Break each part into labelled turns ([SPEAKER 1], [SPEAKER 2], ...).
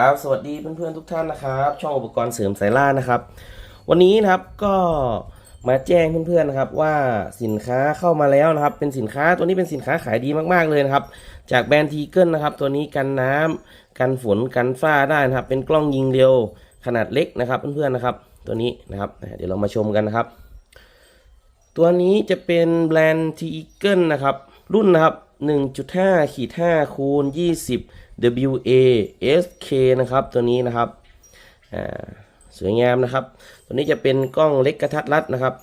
[SPEAKER 1] ครับ สวัสดีเพื่อนๆทุกท่านนะครับ ช่องอุปกรณ์เสริมสายล่านะครับ วันนี้นะครับก็มาแจ้งเพื่อนๆนะครับว่าสินค้าเข้ามาแล้วนะครับ เป็นสินค้าตัวนี้เป็นสินค้าขายดีมากๆเลยนะครับ จากแบรนด์ทีเกิลนะครับ ตัวนี้กันน้ำกันฝนกันฝ้าได้นะครับ เป็นกล้องยิงเร็วขนาดเล็กนะครับเพื่อนๆนะครับ ตัวนี้นะครับเดี๋ยวเรามาชมกันนะครับ ตัวนี้จะเป็นแบรนด์ทีเกิลนะครับ รุ่นนะครับ1.5ขีด5คูณ20 WA SK นะครับตัวนี้นะครับสวยงามนะครับ ตัวนี้จะเป็นกล้องเล็กกระทัดรัดนะครับ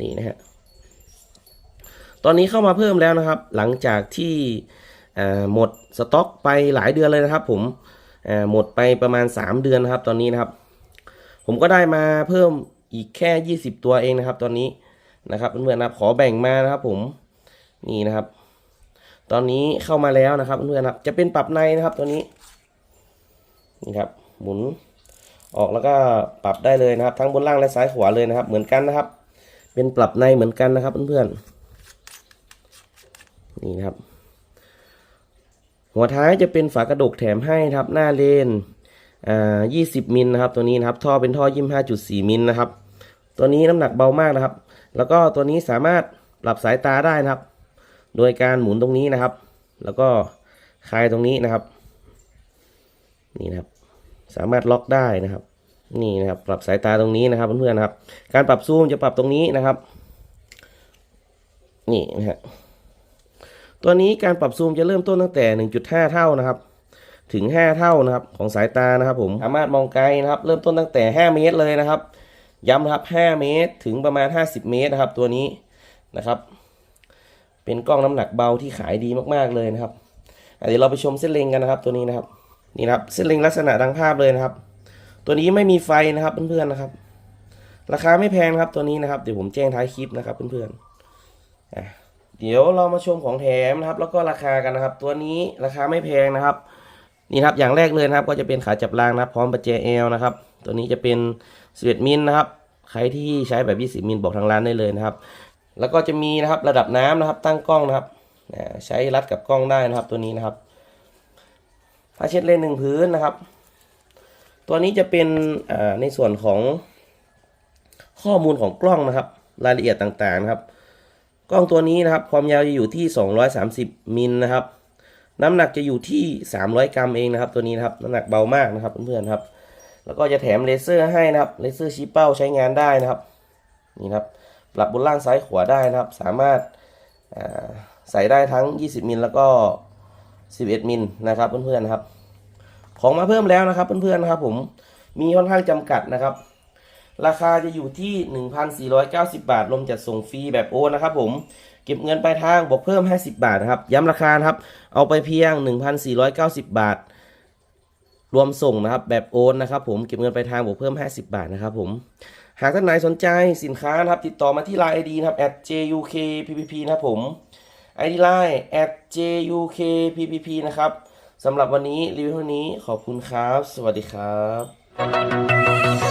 [SPEAKER 1] นี่นะฮะตอนนี้เข้ามาเพิ่มแล้วนะครับ หลังจากที่หมดสต็อกไปหลายเดือนเลยนะครับ ผมหมดไปประมาณ 3 เดือนนะครับ ตอนนี้นะครับ ผมก็ได้มาเพิ่มอีกแค่ 20 ตัวเองนะครับ ตอนนี้นะครับเพื่อนๆนะครับขอแบ่งมานะครับ ผมนี่นะครับ ตอนนี้เข้ามาแล้วนะครับเพื่อนๆครับ จะเป็นปรับในนะครับตัวนี้ นี่ครับ หมุนออกแล้วก็ปรับได้เลยนะครับ ทั้งบนล่างและซ้ายขวาเลยนะครับ เหมือนกันนะครับ เป็นปรับในเหมือนกันนะครับเพื่อนๆนี่ครับ หัวท้ายจะเป็นฝากระดกแถมให้นะครับ หน้าเลนอ่า20 มิลนะครับ ตัวนี้นะครับ ท่อเป็นท่อ25.4มิลนะครับ ตัวนี้น้ำหนักเบามากนะครับ แล้วก็ตัวนี้สามารถปรับสายตาได้นะครับ โดยการหมุนตรงนี้นะครับ แล้วก็คลายตรงนี้นะครับ นี่นะครับ สามารถล็อกได้นะครับ นี่นะครับ ปรับสายตาตรงนี้นะครับเพื่อนๆนะครับ การปรับซูมจะปรับตรงนี้นะครับ นี่นะฮะตัวนี้การปรับซูมจะเริ่มต้นตั้งแต่ 1.5 เท่านะครับ ถึง 5 เท่านะครับ ของสายตานะครับ ผมสามารถมองไกลนะครับ เริ่มต้นตั้งแต่ 5 เมตรเลยนะครับ ย้ำนะครับ 5 เมตรถึงประมาณ 50 เมตรนะครับ ตัวนี้นะครับ เป็นกล้องน้ำหนักเบาที่ขายดีมากๆเลยนะครับเดี๋ยวเราไปชมเส้นเล็งกันนะครับ ตัวนี้นะครับนี่นะครับเส้นเล็งลักษณะดังภาพเลยนะครับ ตัวนี้ไม่มีไฟนะครับเพื่อนๆนะครับ ราคาไม่แพงครับตัวนี้นะครับเดี๋ยวผมแจ้งท้ายคลิปนะครับเพื่อนๆเดี๋ยวเรามาชมของแถมนะครับ แล้วก็ราคากันนะครับ ตัวนี้ราคาไม่แพงนะครับนี่ครับอย่างแรกเลยนะครับ ก็จะเป็นขาจับรางนะครับ พร้อมประแจเอลนะครับ ตัวนี้จะเป็น11มิลนะครับใครที่ใช้แบบ 20มิลบอกทางร้านได้เลยนะครับ แล้วก็จะมีนะครับระดับน้ำนะครับ ตั้งกล้องนะครับใช้รัดกับกล้องได้นะครับตัวนี้นะครับผ้าเช็ดเลนหนึ่งพื้นนะครับ ตัวนี้จะเป็นในส่วนของข้อมูลของกล้องนะครับ รายละเอียดต่างๆนะครับ กล้องตัวนี้นะครับ ความยาวจะอยู่ที่ 230มิลนะครับ น้ำหนักจะอยู่ที่ 300 กรัมเองนะครับ ตัวนี้นะครับน้ำหนักเบามากนะครับเพื่อนๆครับ แล้วก็จะแถมเลเซอร์ให้นะครับเลเซอร์ชี้เป้าใช้งานได้นะครับนี่ครับ ปรับบนล่างซ้ายขวาได้นะครับ สามารถใส่ได้ทั้ง 20 มิลแล้วก็ 11 มิลนะครับเพื่อนๆครับ ของมาเพิ่มแล้วนะครับเพื่อนๆนะครับผมมีค่อนข้างจำกัดนะครับ ราคาจะอยู่ที่ 1,490 บาทรวมจัดส่งฟรีแบบโอนนะครับผมเก็บเงินปลายทางบวกเพิ่ม 50 บาทนะครับ ย้ำราคานะครับ เอาไปเพียง 1,490 บาท รวมส่งนะครับแบบโอนนะครับผมเก็บเงินปลายทางบวกเพิ่ม 50 บาทนะครับผมหากท่านไหนสนใจสินค้านะครับติดต่อมาที่ Line ID นะครับ @jukppp นะครับผมไอดีไลน์ @jukppp นะครับสำหรับวันนี้รีวิวเท่านี้ขอบคุณครับ สวัสดีครับ